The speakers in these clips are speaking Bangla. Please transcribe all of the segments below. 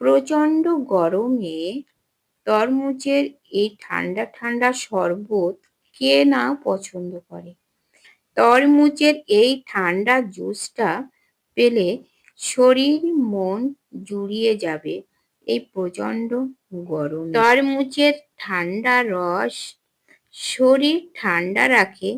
প্রচণ্ড গরমে তরমুজের এই ঠান্ডা ঠান্ডা শরবত কে না পছন্দ করে? তরমুজের এই ঠান্ডা জুসটা পেলে শরীর মন জুড়িয়ে যাবে এই প্রচণ্ড গরম। তরমুজের ঠান্ডা রস শরীর ঠান্ডা রাখে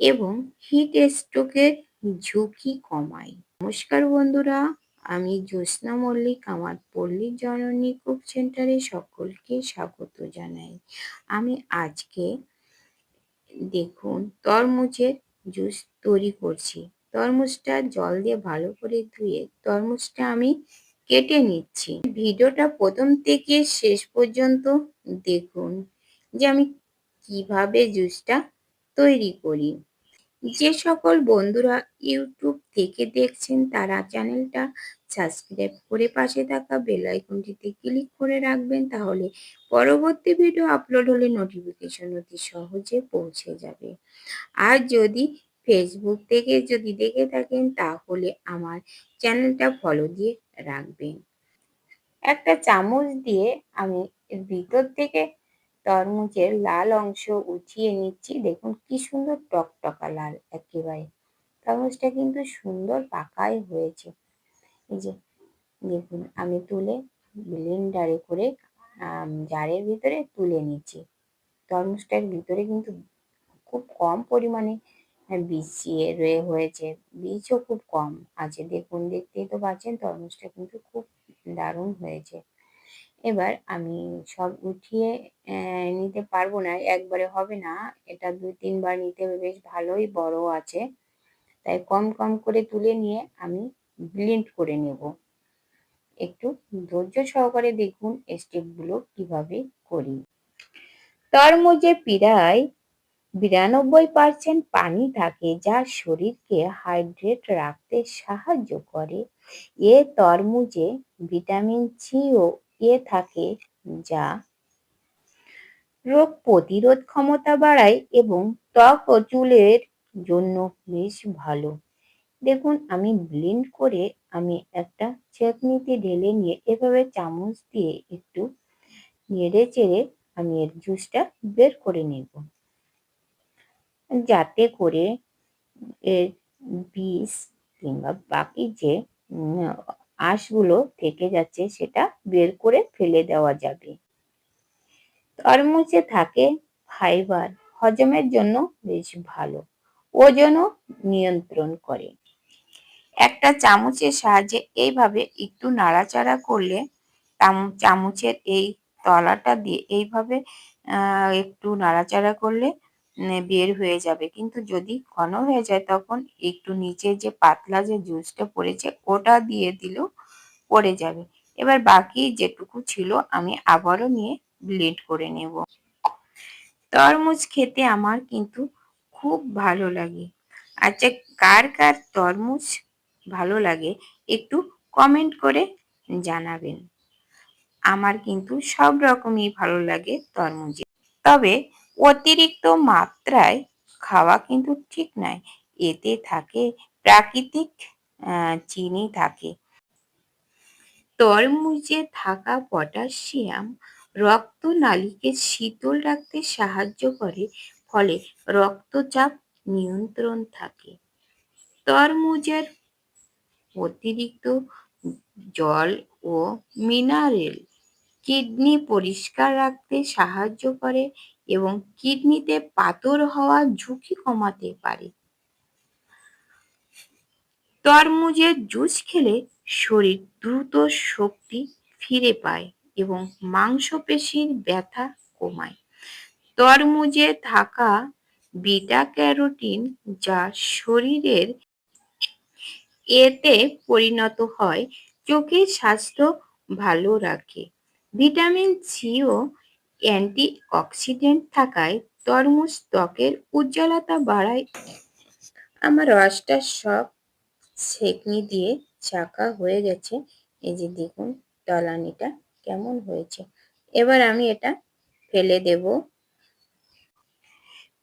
এবং হিট স্ট্রোকের ঝুঁকি কমায়। নমস্কার বন্ধুরা। আমি জ্যোৎস্না মল্লিক, আমার পল্লী জননী কুক সেন্টারে সকলকে স্বাগত জানাই। আমি আজকে দেখুন তরমুজের জুস তৈরি করছি। তরমুজটা জল দিয়ে ভালো করে ধুয়ে তরমুজটা আমি কেটে নিচ্ছি। ভিডিওটা প্রথম থেকে শেষ পর্যন্ত দেখুন যে আমি কীভাবে জুসটা তৈরি করি। যে সকল বন্ধুরা ইউটিউব থেকে দেখছেন তারা চ্যানেলটা সাবস্ক্রাইব করে পাশে থাকা বেল আইকনটিতে ক্লিক করে রাখবেন, তাহলে পরবর্তী ভিডিও আপলোড হলে নোটিফিকেশন অতি সহজে পৌঁছে যাবে। আর যদি ফেসবুক থেকে যদি দেখে থাকেন, তাহলে আমার চ্যানেলটা ফলো দিয়ে রাখবেন। একটা চামচ দিয়ে আমি ভিতর থেকে তরমুজের লাল অংশ উঠিয়ে নিচ্ছি। দেখুন কি সুন্দর টকটকা লাল একেবারে। তরমুজটা কিন্তু সুন্দর পাকাই হয়েছে। এই যে, দেখুন, আমি তুলে ব্লেন্ডারে করে জারের ভিতরে তুলে নিচ্ছি। তরমুজটার ভিতরে কিন্তু খুব কম পরিমাণে বিছিয়ে রয়ে হয়েছে বীজও খুব কম আছে। দেখুন, দেখতেই তো পাচ্ছেন, তরমুজটা কিন্তু খুব দারুণ হয়েছে। এবার আমি সব উঠিয়ে নিতে পারব না, একবারে হবে না। এটা দুই, তিনবার নিতে বেশ ভালোই বড় আছে। তাই কম কম করে তুলে নিয়ে আমি ব্লেন্ড করে নেব। একটু ধৈর্য সহকারে দেখুন স্টেপগুলো কীভাবে করি। তরমুজে প্রায় বিরানব্বই পার্সেন্ট পানি থাকে যা শরীরকে হাইড্রেট রাখতে সাহায্য করে। এ তরমুজে ভিটামিন সি ও এ থাকে যা রোগ প্রতিরোধ ক্ষমতা বাড়ায় এবং ত্বক ও চুলের জন্য বেশ ভালো। দেখুন, আমি ব্লেন্ড করে আমি একটা চাটনিতে ঢেলে নিয়ে এভাবে চামচ দিয়ে একটু নেড়ে চেড়ে আমি এর জুসটা বের করে নেব। যাতে করে এর বিষ কিংবা বাকি যে আঁশগুলো থেকে যাচ্ছে সেটা বের করে ফেলে দেওয়া যাবে। তরমুজে থাকে ফাইবার হজমের জন্য বেশ ভালো। ওজনও নিয়ন্ত্রণ করে। একটা চামচের সাহায্যে এইভাবে একটু নাড়াচাড়া করলে চামচের এই তলাটা দিয়ে এইভাবে একটু নাড়াচাড়া করলে বের হয়ে যাবে। কিন্তু যদি ঘন হয়ে যায় তখন একটু নিচে যে পাতলা যে জুসটা পড়েছে ওটা দিয়ে দিলেও পড়ে যাবে। এবার বাকি যেটুকু ছিল আমি আবারও নিয়ে ব্লেড করে নেব। তরমুজ খেতে আমার কিন্তু খুব ভালো লাগে। আচ্ছা কার কার তরমুজ ভালো লাগে, একটু কমেন্ট করে জানাবেন। আমার কিন্তু সব রকমই ভালো লাগে তরমুজে। তবে অতিরিক্ত মাত্রায় খাওয়া কিন্তু ঠিক নয়। এতে থাকে প্রাকৃতিক চিনি থাকে। তরমুজে থাকা পটাশিয়াম রক্তনালীকে শীতল রাখতে সাহায্য করে, ফলে রক্তচাপ নিয়ন্ত্রণ থাকে। তরমুজের অতিরিক্ত জল ও মিনারেল কিডনি পরিষ্কার রাখতে সাহায্য করে এবং কিডনিতে পাথর হওয়ার ঝুঁকি কমাতে পারে। তরমুজের জুস খেলে শরীর দ্রুত শক্তি ফিরে পায় এবং মাংসপেশির ব্যথা কমায়। তরমুজে থাকা বিটা ক্যারোটিন যা শরীরের এতে পরিণত হয়। চোখের স্বাস্থ্য ভালো রাখে। ভিটামিন সিও অ্যান্টি অক্সিডেন্ট থাকায় তরমুজ ত্বকের উজ্জ্বলতা বাড়ায়। আমার রসটা সব সেকনি দিয়ে চাকা হয়ে গেছে। এই যে দেখুন, তলানিটা কেমন হয়েছে। এবার আমি এটা ফেলে দেব।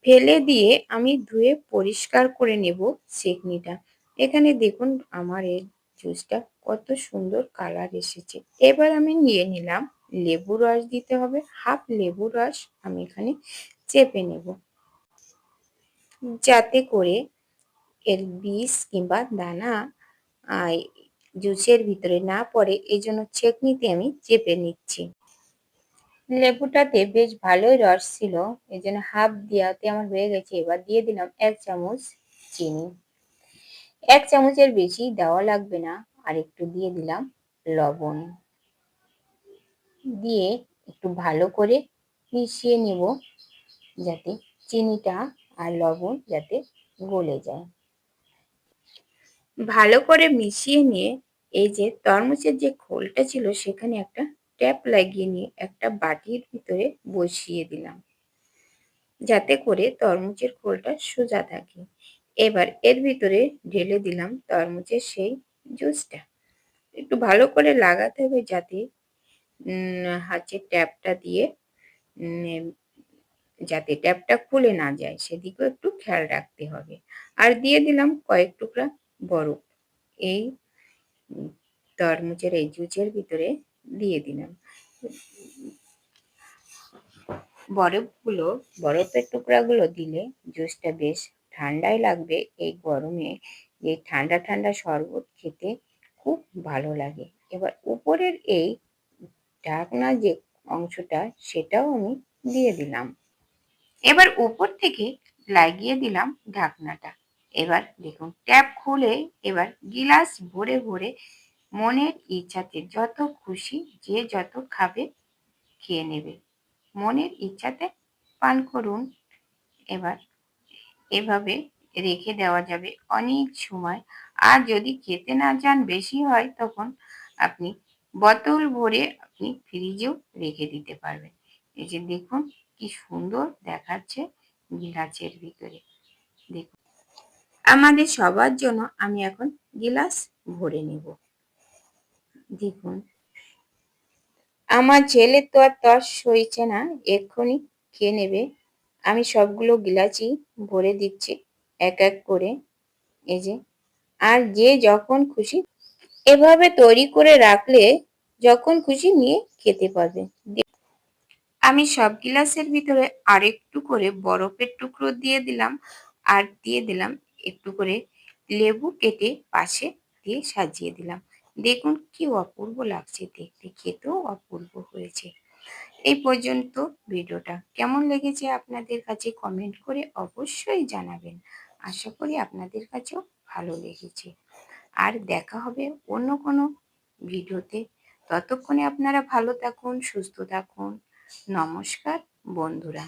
ফেলে দিয়ে আমি ধুয়ে পরিষ্কার করে নেব সেকনিটা এখানে দেখুন আমার এর জুসটা কত সুন্দর কালার এসেছে। এবার আমি নিয়ে নিলাম লেবু রস দিতে হবে। হাফ লেবু রস আমি এখানে চেপে নেব। যাতে করে এর বিষ কিংবা দানা জুসের ভিতরে না পড়ে এই জন্য ছেঁকনিতে আমি চেপে নিচ্ছি। লেবুটাতে বেশ ভালোই রস ছিল এই জন্য হাফ দেওয়াতে আমার হয়ে গেছে। এবার দিয়ে দিলাম এক চামচ চিনি। এক চামচের বেশি দেওয়া লাগবে না। আর একটু দিয়ে দিলাম লবণ। দিয়ে একটু ভালো করে মিশিয়ে নেব যাতে চিনিটা আর লবণ যাতে গলে যায়। ভালো করে মিশিয়ে নিয়ে এই যে তরমুজের যে খোলটা ছিল সেখানে একটা ট্যাপ লাগিয়ে নিয়ে একটা বাটির ভিতরে বসিয়ে দিলাম। যাতে করে তরমুজের খোলটা সোজা থাকে। এবার এর ভিতরে ঢেলে দিলাম তরমুজের সেই জুসটা। একটু ভালো করে লাগাতে হবে যাতে হাতের ট্যাপটা দিয়ে যাতে ট্যাপটা খুলে না যায়, সেদিকেও একটু খেয়াল রাখতে হবে। আর দিয়ে দিলাম কয়েক টুকরা বরফ। এই তরমুজের এই জুচের ভিতরে দিয়ে দিলাম। বরফগুলো, বরফের টুকরাগুলো দিলে জুসটা বেশ ঠান্ডাই লাগবে এই গরমে। এই ঠান্ডা ঠান্ডা শরবত খেতে খুব ভালো লাগে। এবার উপরের এই ঢাকনা যে অংশটা, সেটাও আমি দিয়ে দিলাম। এবার উপর থেকে লাগিয়ে দিলাম ঢাকনাটা। এবার দেখুন, ট্যাপ খুলে এবার গিলাস ভরে ভরে মনের ইচ্ছাতে যত খুশি, যে যত খাবে খেয়ে নেবে। মনের ইচ্ছাতে পান করুন। এবার এভাবে রেখে দেওয়া যাবে। অনেক সময় আর যদি খেতে না চান বেশি হয়, তখন আপনি বোতল ভরে আপনি ফ্রিজেও রেখে দিতে পারবেন। এই যে দেখুন, কি সুন্দর দেখাচ্ছে গিলাসের ভিতরে। দেখুন, আমাদের সবার জন্য আমি এখন গিলাস ভরে নেব। দেখুন, আমার ছেলে তো আর তস সইছে না, এক্ষুনি খেয়ে নেবে। আমি সবগুলো গিলাসই ভরে দিচ্ছি এক এক করে। এই যে। আর যে যখন খুশি এভাবে তৈরি করে রাখলে যখন খুশি নিয়ে খেতে পারবে। আমি সব গিলাসের ভিতরে আরেকটু করে বরফের টুকরো দিয়ে দিলাম আর দিয়ে দিলাম একটু করে লেবু কেটে পাশে দিয়ে সাজিয়ে দিলাম। দেখুন কি অপূর্ব লাগছে দেখতে, খেতেও অপূর্ব হয়েছে। এই পর্যন্ত ভিডিওটা। কেমন লেগেছে আপনাদের কাছে কমেন্ট করে অবশ্যই জানাবেন। আশা করি আপনাদের কাছেও ভালো লেগেছে। আর দেখা হবে অন্য কোনো ভিডিওতে। ততক্ষণে আপনারা ভালো থাকুন, সুস্থ থাকুন। নমস্কার, বন্ধুরা।